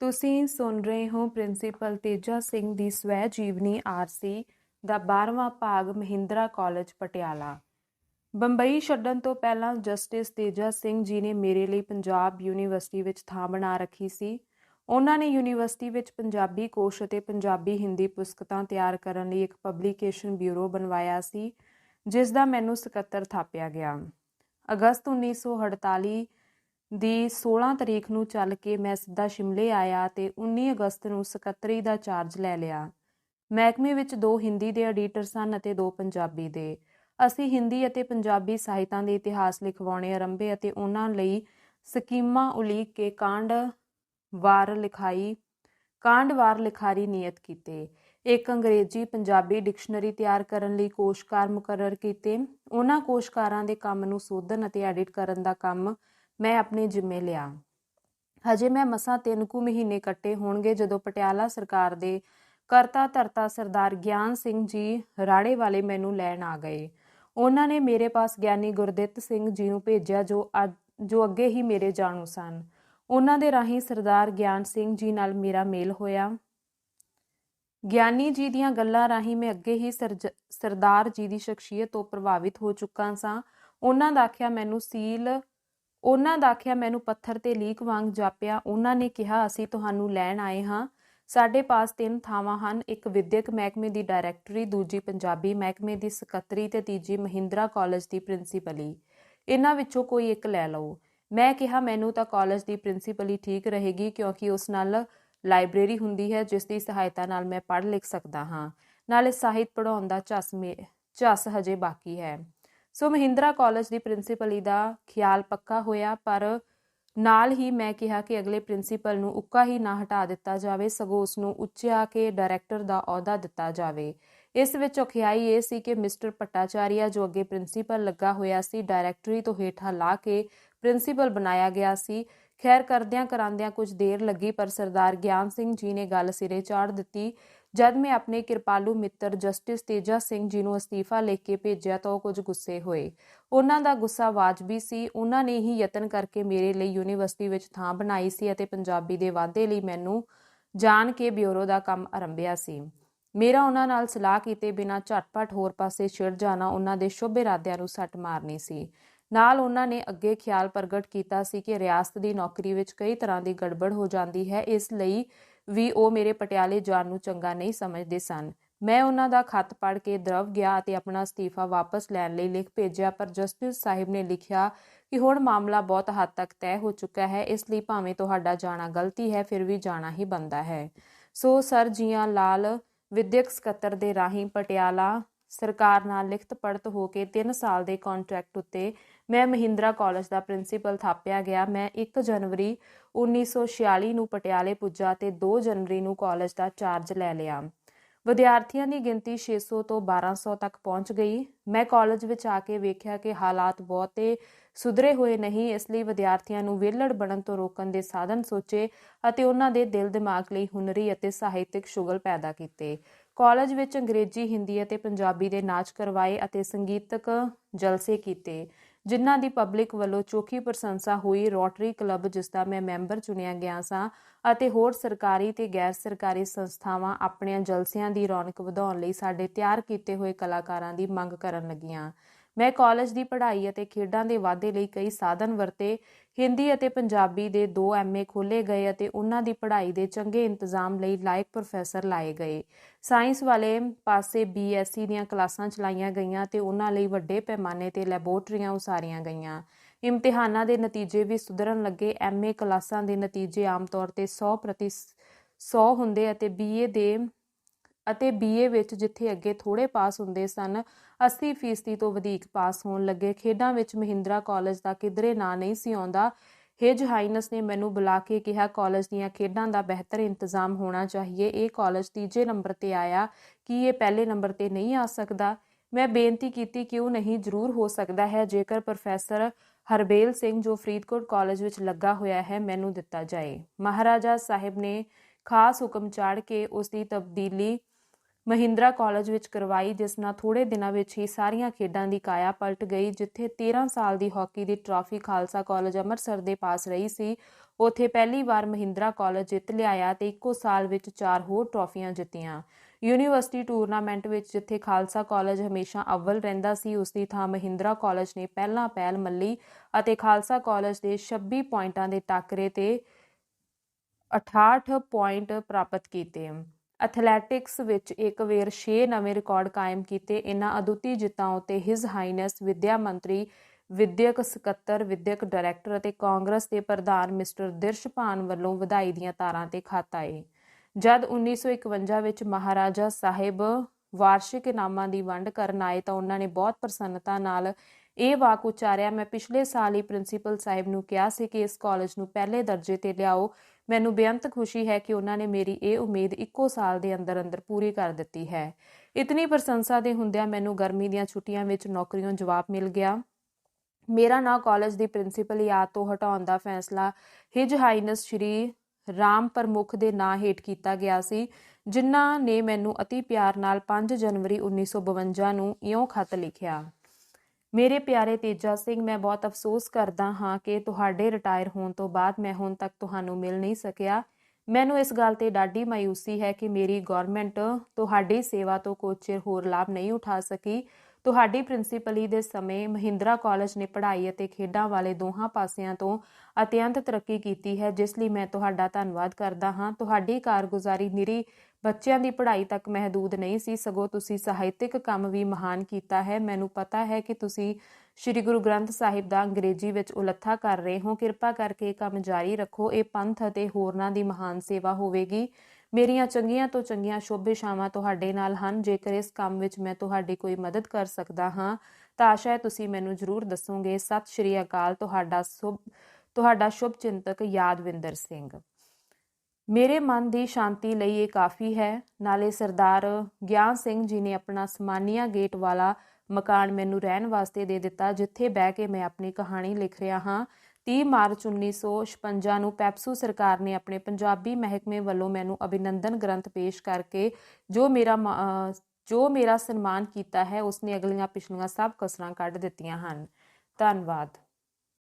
ਤੁਸੀਂ ਸੁਣ ਰਹੇ ਹੋ ਪ੍ਰਿੰਸੀਪਲ ਤੇਜਾ ਸਿੰਘ ਦੀ ਸਵੈ ਜੀਵਨੀ ਆਰਸੀ ਦਾ 12ਵਾਂ ਭਾਗ ਮਹਿੰਦਰਾ ਕਾਲਜ, ਪਟਿਆਲਾ। ਬੰਬਈ ਛੱਡਣ ਤੋਂ ਪਹਿਲਾਂ ਜਸਟਿਸ ਤੇਜਾ ਸਿੰਘ ਜੀ ਨੇ ਮੇਰੇ ਲਈ ਪੰਜਾਬ ਯੂਨੀਵਰਸਿਟੀ ਵਿੱਚ ਥਾਂ ਬਣਾ ਰੱਖੀ ਸੀ। ਉਹਨਾਂ ਨੇ ਯੂਨੀਵਰਸਿਟੀ ਵਿੱਚ ਪੰਜਾਬੀ ਕੋਸ਼ ਅਤੇ ਪੰਜਾਬੀ ਹਿੰਦੀ ਪੁਸਤਕਾਂ ਤਿਆਰ ਕਰਨ ਲਈ ਇੱਕ ਪਬਲੀਕੇਸ਼ਨ ਬਿਊਰੋ ਬਣਵਾਇਆ ਸੀ, ਜਿਸ ਦਾ ਮੈਨੂੰ ਸਕੱਤਰ ਥਾਪਿਆ ਗਿਆ। ਅਗਸਤ 1948 ਦੀ 16 ਤਰੀਕ ਨੂੰ ਚੱਲ ਕੇ ਮੈਂ ਸਿੱਧਾ ਸ਼ਿਮਲੇ ਆਇਆ ਤੇ 19 ਅਗਸਤ ਨੂੰ ਸਕੱਤਰੀ ਦਾ ਚਾਰਜ ਲੈ ਲਿਆ। ਮਹਿਕਮੇ ਵਿੱਚ ਦੋ ਹਿੰਦੀ ਦੇ ਐਡੀਟਰ ਸਨ ਅਤੇ ਦੋ ਪੰਜਾਬੀ ਦੇ। ਅਸੀਂ ਹਿੰਦੀ ਅਤੇ ਪੰਜਾਬੀ ਸਾਹਿਤਾਂ ਦੇ ਇਤਿਹਾਸ ਲਿਖਵਾਉਣੇ ਆਰੰਭੇ ਅਤੇ ਉਹਨਾਂ ਲਈ ਸਕੀਮਾਂ ਉਲੀਕ ਕੇ ਕਾਂਡ ਵਾਰ ਲਿਖਾਈ, ਕਾਂਡ ਵਾਰ ਲਿਖਾਰੀ ਨਿਯਤ ਕੀਤੇ। ਇੱਕ ਅੰਗਰੇਜ਼ੀ ਪੰਜਾਬੀ ਡਿਕਸ਼ਨਰੀ ਤਿਆਰ ਕਰਨ ਲਈ ਕੋਸ਼ਕਾਰ ਮੁਕਰਰ ਕੀਤੇ। ਉਹਨਾਂ ਕੋਸ਼ਕਾਰਾਂ ਦੇ ਕੰਮ ਨੂੰ ਸੋਧਣ ਅਤੇ ਐਡਿਟ ਕਰਨ ਦਾ ਕੰਮ ਮੈਂ ਆਪਣੇ ਜ਼ਿੰਮੇ ਲਿਆ। ਹਜੇ ਮੈਂ ਮਸਾਂ ਤਿੰਨ ਕੁ ਮਹੀਨੇ ਕੱਟੇ ਹੋਣਗੇ ਜਦੋਂ ਪਟਿਆਲਾ ਸਰਕਾਰ ਦੇ ਕਰਤਾ ਧਰਤਾ ਸਰਦਾਰ ਗਿਆਨ ਸਿੰਘ ਜੀ ਰਾੜੇ ਵਾਲੇ ਮੈਨੂੰ ਲੈਣ ਆ ਗਏ। ਉਹਨਾਂ ਨੇ ਮੇਰੇ ਪਾਸ ਗਿਆਨੀ ਗੁਰਦਿੱਤ ਸਿੰਘ ਜੀ ਨੂੰ ਭੇਜਿਆ ਜੋ ਜੋ ਅੱਗੇ ਹੀ ਮੇਰੇ ਜਾਣੂ ਸਨ। ਉਹਨਾਂ ਦੇ ਰਾਹੀਂ ਸਰਦਾਰ ਗਿਆਨ ਸਿੰਘ ਜੀ ਨਾਲ ਮੇਰਾ ਮੇਲ ਹੋਇਆ। ਗਿਆਨੀ ਜੀ ਦੀਆਂ ਗੱਲਾਂ ਰਾਹੀਂ ਮੈਂ ਅੱਗੇ ਹੀ ਸਰਦਾਰ ਜੀ ਦੀ ਸ਼ਖਸੀਅਤ ਤੋਂ ਪ੍ਰਭਾਵਿਤ ਹੋ ਚੁੱਕਾ ਸਾਂ। ਉਹਨਾਂ ਦਾ ਆਖਿਆ, ਮੈਨੂੰ ਸੀਲ ਉਹਨਾਂ ਦਾ ਆਖਿਆ, ਮੈਨੂੰ ਪੱਥਰ ਤੇ ਲੀਕ ਵਾਂਗ ਜਾਪਿਆ। ਉਹਨਾਂ ਨੇ ਕਿਹਾ, ਅਸੀਂ ਤੁਹਾਨੂੰ ਲੈਣ ਆਏ ਹਾਂ। ਸਾਡੇ ਪਾਸ ਤਿੰਨ ਥਾਵਾਂ ਹਨ। ਇੱਕ ਵਿਦਿਅਕ ਮਹਿਕਮੇ ਦੀ ਡਾਇਰੈਕਟਰੀ, ਦੂਜੀ ਪੰਜਾਬੀ ਮਹਿਕਮੇ ਦੀ ਸਕੱਤਰੀ ਤੇ ਤੀਜੀ ਮਹਿੰਦਰਾ ਕਾਲਜ ਦੀ ਪ੍ਰਿੰਸੀਪਲੀ। ਇਹਨਾਂ ਵਿੱਚੋਂ ਕੋਈ ਇੱਕ ਲੈ ਲਓ। ਮੈਂ ਕਿਹਾ, ਮੈਨੂੰ ਤਾਂ ਕਾਲਜ ਦੀ ਪ੍ਰਿੰਸੀਪਲੀ ਠੀਕ ਰਹੇਗੀ, ਕਿਉਂਕਿ ਉਸ ਨਾਲ ਲਾਇਬ੍ਰੇਰੀ ਹੁੰਦੀ ਹੈ, ਜਿਸ ਦੀ ਸਹਾਇਤਾ ਨਾਲ ਮੈਂ ਪੜ੍ਹ ਲਿਖ ਸਕਦਾ ਹਾਂ। ਨਾਲੇ ਸਾਹਿਤ ਪੜਾਉਣ ਦਾ ਝੱਸ ਮੇ, ਝੱਸ ਹਜੇ ਬਾਕੀ ਹੈ। ਸੋ ਮਹਿੰਦਰਾ ਕਾਲਜ ਦੀ ਪ੍ਰਿੰਸੀਪਲੀ ਦਾ ਖਿਆਲ ਪੱਕਾ ਹੋਇਆ, ਪਰ ਨਾਲ ਹੀ ਮੈਂ ਕਿਹਾ ਕਿ ਅਗਲੇ ਪ੍ਰਿੰਸੀਪਲ ਨੂੰ ਉੱਕਾ ਹੀ ਨਾ ਹਟਾ ਦਿੱਤਾ ਜਾਵੇ, ਸਗੋਂ ਉਸ ਨੂੰ ਉੱਚਿਆ ਕੇ ਡਾਇਰੈਕਟਰ ਦਾ ਅਹੁਦਾ ਦਿੱਤਾ ਜਾਵੇ। ਇਸ ਵਿੱਚ ਔਖਿਆਈ ਇਹ ਸੀ ਕਿ ਮਿਸਟਰ ਪਟਾਚਾਰੀਆ ਜੋ ਅੱਗੇ ਪ੍ਰਿੰਸੀਪਲ ਲੱਗਾ ਹੋਇਆ ਸੀ, ਡਾਇਰੈਕਟਰੀ ਤੋਂ ਹੇਠਾਂ ਲਾ ਕੇ ਪ੍ਰਿੰਸੀਪਲ ਬਣਾਇਆ ਗਿਆ ਸੀ। ਖੈਰ ਕਰਦਿਆਂ ਕਰਾਂਦਿਆਂ ਕੁਝ ਦੇਰ ਲੱਗੀ, ਪਰ ਸਰਦਾਰ ਗਿਆਨ ਸਿੰਘ ਜੀ ਨੇ ਗੱਲ ਸਿਰੇ ਚਾੜ ਦਿੱਤੀ। ਜਦ ਮੈਂ ਆਪਣੇ ਕਿਰਪਾਲੂ ਮਿੱਤਰ ਜਸਟਿਸ ਤੇਜਾ ਸਿੰਘ ਜੀ ਨੂੰ ਅਸਤੀਫਾ ਲਿਖ ਕੇ ਭੇਜਿਆ ਤਾਂ ਉਹ ਕੁਝ ਗੁੱਸੇ ਹੋਏ। ਉਹਨਾਂ ਦਾ ਗੁੱਸਾ ਵਾਜਬੀ ਸੀ। ਉਹਨਾਂ ਨੇ ਹੀ ਯਤਨ ਕਰਕੇ ਮੇਰੇ ਲਈ ਯੂਨੀਵਰਸਿਟੀ ਵਿੱਚ ਥਾਂ ਬਣਾਈ ਸੀ ਅਤੇ ਪੰਜਾਬੀ ਦੇ ਵਾਧੇ ਲਈ ਮੈਨੂੰ ਜਾਣ ਕੇ ਬਿਊਰੋ ਦਾ ਕੰਮ ਆਰੰਭਿਆ ਸੀ। ਮੇਰਾ ਉਹਨਾਂ ਨਾਲ ਸਲਾਹ ਕੀਤੇ ਬਿਨਾ ਝਟਪਟ ਹੋਰ ਪਾਸੇ ਛਿੜ ਜਾਣਾ ਉਹਨਾਂ ਦੇ ਸ਼ੁਭ ਇਰਾਦਿਆਂ ਨੂੰ ਸੱਟ ਮਾਰਨੀ ਸੀ। ਨਾਲ ਉਹਨਾਂ ਨੇ ਅੱਗੇ ਖਿਆਲ ਪ੍ਰਗਟ ਕੀਤਾ ਸੀ ਕਿ ਰਿਆਸਤ ਦੀ ਨੌਕਰੀ ਵਿੱਚ ਕਈ ਤਰ੍ਹਾਂ ਦੀ ਗੜਬੜ ਹੋ ਜਾਂਦੀ ਹੈ। ਇਸ ਲਈ ਵੀ ਉਹ ਮੇਰੇ ਪਟਿਆਲੇ ਜਾਣ ਨੂੰ ਚੰਗਾ ਨਹੀਂ ਸਮਝਦੇ ਸਨ। ਮੈਂ ਉਹਨਾਂ ਦਾ ਖੱਤ ਪੜ੍ਹ ਕੇ ਦਰਵ ਗਿਆ ਅਤੇ ਆਪਣਾ ਅਸਤੀਫਾ ਵਾਪਸ ਲੈਣ ਲਈ ਲਿਖ ਭੇਜਿਆ, ਪਰ ਜਸਟਿਸ ਸਾਹਿਬ ਨੇ ਲਿਖਿਆ ਕਿ ਹੁਣ ਮਾਮਲਾ ਬਹੁਤ ਹੱਦ ਤੱਕ ਤੈਅ ਹੋ ਚੁੱਕਾ ਹੈ, ਇਸ ਲਈ ਭਾਵੇਂ ਤੁਹਾਡਾ ਜਾਣਾ ਗਲਤੀ ਹੈ, ਫਿਰ ਵੀ ਜਾਣਾ ਹੀ ਬੰਦਾ ਹੈ। ਸੋ ਸਰ ਜੀਆਂ ਲਾਲ ਵਿਦਿਅਕ ਸਕੱਤਰ ਦੇ ਰਾਹੀਂ ਪਟਿਆਲਾ ਸਰਕਾਰ ਨਾਲ ਲਿਖਤ ਪੜਤ ਹੋ ਕੇ 3 ਸਾਲ ਦੇ ਕੰਟਰੈਕਟ ਉੱਤੇ ਮੈਂ ਮਹਿੰਦਰਾ ਕਾਲਜ ਦਾ ਪ੍ਰਿੰਸੀਪਲ ਥਾਪਿਆ ਗਿਆ। ਮੈਂ 1 ਜਨਵਰੀ 1946 ਨੂੰ ਪਟਿਆਲੇ ਪੁੱਜਾ ਤੇ 2 ਜਨਵਰੀ ਨੂੰ ਕਾਲਜ ਦਾ ਚਾਰਜ ਲੈ ਲਿਆ। ਵਿਦਿਆਰਥੀਆਂ ਦੀ ਗਿਣਤੀ 600 ਤੋਂ 1200 ਤੱਕ ਪਹੁੰਚ ਗਈ। ਮੈਂ ਕਾਲਜ ਵਿੱਚ ਆ ਕੇ ਵੇਖਿਆ ਕਿ ਹਾਲਾਤ ਬਹੁਤੇ ਸੁਧਰੇ ਹੋਏ ਨਹੀਂ, ਇਸ ਲਈ ਵਿਦਿਆਰਥੀਆਂ ਨੂੰ ਵਿਹਲੜ ਬਣਨ ਤੋਂ ਰੋਕਣ ਦੇ ਸਾਧਨ ਸੋਚੇ ਅਤੇ ਉਹਨਾਂ ਦੇ ਦਿਲ ਦਿਮਾਗ ਲਈ ਹੁਨਰੀ ਅਤੇ ਸਾਹਿਤਿਕ ਸ਼ੁਗਲ ਪੈਦਾ ਕੀਤੇ। ਕਾਲਜ ਵਿੱਚ ਅੰਗਰੇਜ਼ੀ, ਹਿੰਦੀ ਅਤੇ ਪੰਜਾਬੀ ਦੇ ਨਾਚ ਕਰਵਾਏ ਅਤੇ ਸੰਗੀਤਕ ਜਲਸੇ ਕੀਤੇ। ਜਿਨ੍ਹਾਂ ਦੀ ਪਬਲਿਕ ਵੱਲੋਂ ਚੋਖੀ ਪ੍ਰਸ਼ੰਸਾ ਹੋਈ, ਰੋਟਰੀ ਕਲੱਬ, ਜਿਸ ਦਾ ਮੈਂ ਮੈਂਬਰ ਚੁਣਿਆ ਗਿਆ ਸਾਂ, ਅਤੇ ਹੋਰ ਸਰਕਾਰੀ ਤੇ ਗੈਰ ਸਰਕਾਰੀ ਸੰਸਥਾਵਾਂ ਆਪਣੀਆਂ ਜਲਸਿਆਂ ਦੀ ਰੌਣਕ ਵਧਾਉਣ ਲਈ ਸਾਡੇ ਤਿਆਰ ਕੀਤੇ ਹੋਏ ਕਲਾਕਾਰਾਂ ਦੀ ਮੰਗ ਕਰਨ ਲੱਗੀਆਂ। ਮੈਂ ਕਾਲਜ ਦੀ ਪੜ੍ਹਾਈ ਅਤੇ ਖੇਡਾਂ ਦੇ ਵਾਧੇ ਲਈ ਕਈ ਸਾਧਨ ਵਰਤੇ। ਹਿੰਦੀ ਅਤੇ ਪੰਜਾਬੀ ਦੇ ਦੋ ਐਮਏ ਖੋਲੇ ਗਏ ਅਤੇ ਉਹਨਾਂ ਦੀ ਪੜ੍ਹਾਈ ਦੇ ਚੰਗੇ ਇੰਤਜ਼ਾਮ ਲਈ ਲਾਇਕ ਪ੍ਰੋਫੈਸਰ ਲਾਏ ਗਏ। ਸਾਇੰਸ ਵਾਲੇ ਪਾਸੇ ਬੀਐਸਸੀ ਦੀਆਂ ਕਲਾਸਾਂ ਚਲਾਈਆਂ ਗਈਆਂ ਤੇ ਉਹਨਾਂ ਲਈ ਵੱਡੇ ਪੈਮਾਨੇ ਤੇ ਲੈਬੋਰਟਰੀਆਂ ਉਸਾਰੀਆਂ ਗਈਆਂ। ਇਮਤਿਹਾਨਾਂ ਦੇ ਨਤੀਜੇ ਵੀ ਸੁਧਰਨ ਲੱਗੇ। ਐਮਏ ਕਲਾਸਾਂ ਦੇ ਨਤੀਜੇ ਆਮ ਤੌਰ ਤੇ 100 ਪ੍ਰਤੀ 100 ਹੁੰਦੇ ਅਤੇ ਬੀਏ ਦੇ ਅਤੇ ਬੀਏ ਵਿੱਚ ਜਿੱਥੇ ਅੱਗੇ ਥੋੜੇ ਪਾਸ ਹੁੰਦੇ ਸਨ 80% ਤੋਂ ਵਧੇਕ ਪਾਸ ਹੋਣ ਲੱਗੇ। ਖੇਡਾਂ ਵਿੱਚ ਮਹਿੰਦਰਾ ਕਾਲਜ ਦਾ ਕਿਧਰੇ ਨਾਂ ਨਹੀਂ ਸੀ ਆਉਂਦਾ। ਹਿਜ ਹਾਈਨਸ ਨੇ ਮੈਨੂੰ ਬੁਲਾ ਕੇ ਕਿਹਾ, ਕਾਲਜ ਦੀਆਂ ਖੇਡਾਂ ਦਾ ਬਿਹਤਰ ਇੰਤਜ਼ਾਮ ਹੋਣਾ ਚਾਹੀਏ। ਇਹ ਕਾਲਜ ਤੀਜੇ ਨੰਬਰ ਤੇ ਆਇਆ। ਕਿ ਇਹ ਪਹਿਲੇ ਨੰਬਰ ਤੇ ਨਹੀਂ ਆ ਸਕਦਾ? ਮੈਂ ਬੇਨਤੀ ਕੀਤੀ, ਕਿਉਂ ਨਹੀਂ? ਜ਼ਰੂਰ ਹੋ ਸਕਦਾ ਹੈ। ਜੇਕਰ ਪ੍ਰੋਫੈਸਰ ਹਰਬੇਲ ਸਿੰਘ ਜੋ ਫਰੀਦਕੋਟ ਕਾਲਜ ਵਿੱਚ ਲੱਗਾ ਹੋਇਆ ਹੈ, ਮੈਨੂੰ ਦਿੱਤਾ ਜਾਏ। ਮਹਾਰਾਜਾ ਸਾਹਿਬ ਨੇ ਖਾਸ ਹੁਕਮ ਚਾੜ ਕੇ ਉਸ ਦੀ ਤਬਦੀਲੀ ਮਹਿੰਦਰਾ ਕਾਲਜ ਵਿੱਚ ਕਰਵਾਈ, ਜਿਸ ਨਾਲ ਥੋੜੇ ਦਿਨਾਂ ਵਿੱਚ ਹੀ ਸਾਰੀਆਂ ਖੇਡਾਂ ਦੀ ਕਾਇਆ ਪਲਟ ਗਈ, ਜਿੱਥੇ 13 ਸਾਲ ਦੀ ਹਾਕੀ ਦੀ ਟਰਾਫੀ ਖਾਲਸਾ ਕਾਲਜ ਅੰਮ੍ਰਿਤਸਰ ਦੇ ਪਾਸ ਰਹੀ ਸੀ। ਉਥੇ ਪਹਿਲੀ ਵਾਰ ਮਹਿੰਦਰਾ ਕਾਲਜ ਜਿੱਤ ਲਿਆਇਆ ਤੇ ਇੱਕੋ ਸਾਲ ਵਿੱਚ ਚਾਰ ਹੋਰ ਟਰਾਫੀਆਂ ਜਿੱਤੀਆਂ। ਯੂਨੀਵਰਸਿਟੀ ਟੂਰਨਾਮੈਂਟ ਵਿੱਚ ਜਿੱਥੇ ਖਾਲਸਾ ਕਾਲਜ ਹਮੇਸ਼ਾ ਅਵਲ ਰਹਿੰਦਾ ਸੀ, ਉਸ ਦੀ ਥਾਂ ਮਹਿੰਦਰਾ ਕਾਲਜ ਨੇ ਪਹਿਲਾਂ ਪਹਿਲ ਮੱਲੀ ਅਤੇ ਖਾਲਸਾ ਕਾਲਜ ਦੇ 26 ਪੁਆਇੰਟਾਂ ਦੇ ਟਾਕਰੇ ਤੇ 68 ਪੁਆਇੰਟ ਪ੍ਰਾਪਤ ਕੀਤੇ। ਐਥਲੈਟਿਕਸ ਵਿੱਚ ਇੱਕ ਵੇਰ 6 ਨਵੇਂ ਰਿਕਾਰਡ ਕਾਇਮ ਕੀਤੇ। ਇਹਨਾਂ ਅਦੁੱਤੀ ਜਿੱਤਾਂ ਉਤੇ ਹਿਸ ਹਾਈਨੈਸ ਵਿਦਿਆ ਮੰਤਰੀ, ਵਿਦਿਅਕ ਸਕੱਤਰ, ਵਿਦਿਅਕ ਡਾਇਰੈਕਟਰ ਅਤੇ ਕਾਂਗਰਸ ਦੇ ਪ੍ਰਧਾਨ ਮਿਸਟਰ ਦਿਰਸ਼ਪਾਨ ਵੱਲੋਂ ਵਧਾਈ ਦੀਆਂ ਤਾਰਾਂ ਤੇ ਖੱਤ ਆਏ। ਜਦ 1951 ਵਿੱਚ ਮਹਾਰਾਜਾ ਸਾਹਿਬ ਵਾਰਸ਼ਿਕ ਇਨਾਮਾਂ ਦੀ ਵੰਡ ਕਰਨ ਆਏ ਤਾਂ ਉਹਨਾਂ ਨੇ ਬਹੁਤ ਪ੍ਰਸੰਨਤਾ ਨਾਲ ਇਹ ਵਾਕ ਉਚਾਰਿਆ। ਮੈਂ ਪਿਛਲੇ ਸਾਲ ਹੀ ਪ੍ਰਿੰਸੀਪਲ ਸਾਹਿਬ ਨੂੰ ਕਿਹਾ ਸੀ ਕਿ ਇਸ ਕਾਲਜ ਨੂੰ ਪਹਿਲੇ ਦਰਜੇ ਤੇ ਲਿਆਓ। ਮੈਨੂੰ ਬੇਅੰਤ ਖੁਸ਼ੀ ਹੈ ਕਿ ਉਹਨਾਂ ਨੇ ਮੇਰੀ ਇਹ ਉਮੀਦ ਇੱਕੋ ਸਾਲ ਦੇ ਅੰਦਰ ਅੰਦਰ ਪੂਰੀ ਕਰ ਦਿੱਤੀ ਹੈ। ਇਤਨੀ ਪ੍ਰਸ਼ੰਸਾ ਦੇ ਹੁੰਦਿਆਂ ਮੈਨੂੰ ਗਰਮੀ ਦੀਆਂ ਛੁੱਟੀਆਂ ਵਿੱਚ ਨੌਕਰੀਓਂ ਜਵਾਬ ਮਿਲ ਗਿਆ। ਮੇਰਾ ਨਾਂ ਕਾਲਜ ਦੀ ਪ੍ਰਿੰਸੀਪਲ ਯਾਦ ਤੋਂ ਹਟਾਉਣ ਦਾ ਫੈਸਲਾ ਹਿਜ ਹਾਈਨਸ ਸ਼੍ਰੀ ਰਾਮ ਪ੍ਰਮੁਖ ਦੇ ਨਾਂ ਹੇਠ ਕੀਤਾ ਗਿਆ ਸੀ, ਜਿਨ੍ਹਾਂ ਨੇ ਮੈਨੂੰ ਅਤੀ ਪਿਆਰ ਨਾਲ 5 ਜਨਵਰੀ 1952 ਨੂੰ ਇਉਂ ਖਤ ਲਿਖਿਆ। ਮੇਰੇ ਪਿਆਰੇ ਤੇਜਾ ਸਿੰਘ, ਮੈਂ ਬਹੁਤ ਅਫਸੋਸ ਕਰਦਾ ਹਾਂ ਕਿ ਤੁਹਾਡੇ ਰਿਟਾਇਰ ਹੋਣ ਤੋਂ ਬਾਅਦ ਮੈਂ ਹੁਣ ਤੱਕ ਤੁਹਾਨੂੰ ਮਿਲ ਨਹੀਂ ਸਕਿਆ। ਮੈਨੂੰ ਇਸ ਗੱਲ ਤੇ ਡਾਢੀ ਮਾਇੂਸੀ ਹੈ ਕਿ ਮੇਰੀ ਗਵਰਨਮੈਂਟ ਤੁਹਾਡੀ ਸੇਵਾ ਤੋਂ ਕੁਝ ਚਿਰ ਹੋਰ ਲਾਭ ਨਹੀਂ ਉਠਾ ਸਕੀ। ਤੁਹਾਡੀ ਪ੍ਰਿੰਸੀਪਲੀ ਦੇ ਸਮੇਂ ਮਹਿੰਦਰਾ ਕਾਲਜ ਨੇ ਪੜ੍ਹਾਈ ਅਤੇ ਖੇਡਾਂ ਵਾਲੇ ਦੋਹਾਂ ਪਾਸਿਆਂ ਤੋਂ ਅਤਿਅੰਤ ਤਰੱਕੀ ਕੀਤੀ ਹੈ, ਜਿਸ ਲਈ ਮੈਂ ਤੁਹਾਡਾ ਧੰਨਵਾਦ ਕਰਦਾ ਹਾਂ। ਤੁਹਾਡੀ ਕਾਰਗੁਜ਼ਾਰੀ ਨਿਰੀ ਬੱਚਿਆਂ ਦੀ ਪੜ੍ਹਾਈ ਤੱਕ ਮਹਦੂਦ ਨਹੀਂ ਸੀ, ਸਗੋਂ ਤੁਸੀਂ ਸਾਹਿਤਿਕ ਕੰਮ ਵੀ ਮਹਾਨ ਕੀਤਾ ਹੈ। ਮੈਨੂੰ ਪਤਾ ਹੈ ਕਿ ਤੁਸੀਂ ਸ੍ਰੀ ਗੁਰੂ ਗ੍ਰੰਥ ਸਾਹਿਬ ਦਾ ਅੰਗਰੇਜ਼ੀ ਵਿੱਚ ਉਲੱਥਾ ਕਰ ਰਹੇ ਹੋ। ਕਿਰਪਾ ਕਰਕੇ ਇਹ ਕੰਮ ਜਾਰੀ ਰੱਖੋ। ਇਹ ਪੰਥ ਅਤੇ ਹੋਰਨਾਂ ਦੀ ਮਹਾਨ ਸੇਵਾ ਹੋਵੇਗੀ। ਮੇਰੀਆਂ ਚੰਗੀਆਂ ਤੋਂ ਚੰਗੀਆਂ ਸ਼ੁਭ ਤੁਹਾਡੇ ਨਾਲ ਹਨ, ਜੇਕਰ ਇਸ ਕੰਮ ਵਿੱਚ ਮੈਂ ਤੁਹਾਡੀ ਕੋਈ ਮਦਦ ਕਰ ਸਕਦਾ ਹਾਂ, ਤਾਂ ਆਸ਼ਾ ਹੈ ਤੁਸੀਂ ਮੈਨੂੰ ਜ਼ਰੂਰ ਦੱਸੋਗੇ। ਸਤਿ ਸ਼੍ਰੀ ਅਕਾਲ, ਤੁਹਾਡਾ ਸ਼ੁਭ ਤੁਹਾਡਾ ਸ਼ੁਭ ਚਿੰਤਕ ਯਾਦਵਿੰਦਰ ਸਿੰਘ। ਮੇਰੇ ਮਨ ਦੀ ਸ਼ਾਂਤੀ ਲਈ ਇਹ ਕਾਫੀ ਹੈ। ਨਾਲੇ ਸਰਦਾਰ ਗਿਆਨ ਸਿੰਘ ਜੀ ਨੇ ਆਪਣਾ ਸਮਾਨੀਆ ਗੇਟ ਵਾਲਾ ਮਕਾਨ ਮੈਨੂੰ ਰਹਿਣ ਵਾਸਤੇ ਦੇ ਦਿੱਤਾ, ਜਿੱਥੇ ਬਹਿ ਕੇ ਮੈਂ ਆਪਣੀ ਕਹਾਣੀ ਲਿਖ ਰਿਹਾ ਹਾਂ। 30 ਮਾਰਚ 1956 ਨੂੰ ਪੈਪਸੂ ਸਰਕਾਰ ਨੇ ਆਪਣੇ ਪੰਜਾਬੀ ਮਹਿਕਮੇ ਵੱਲੋਂ ਮੈਨੂੰ ਅਭਿਨੰਦਨ ਗ੍ਰੰਥ ਪੇਸ਼ ਕਰਕੇ ਜੋ ਮੇਰਾ ਜੋ ਮੇਰਾ ਸਨਮਾਨ ਕੀਤਾ ਹੈ, ਉਸਨੇ ਅਗਲੀਆਂ ਪਿਛਲੀਆਂ ਸਭ ਕਸਰਾਂ ਕੱਢ ਦਿੱਤੀਆਂ ਹਨ। ਧੰਨਵਾਦ।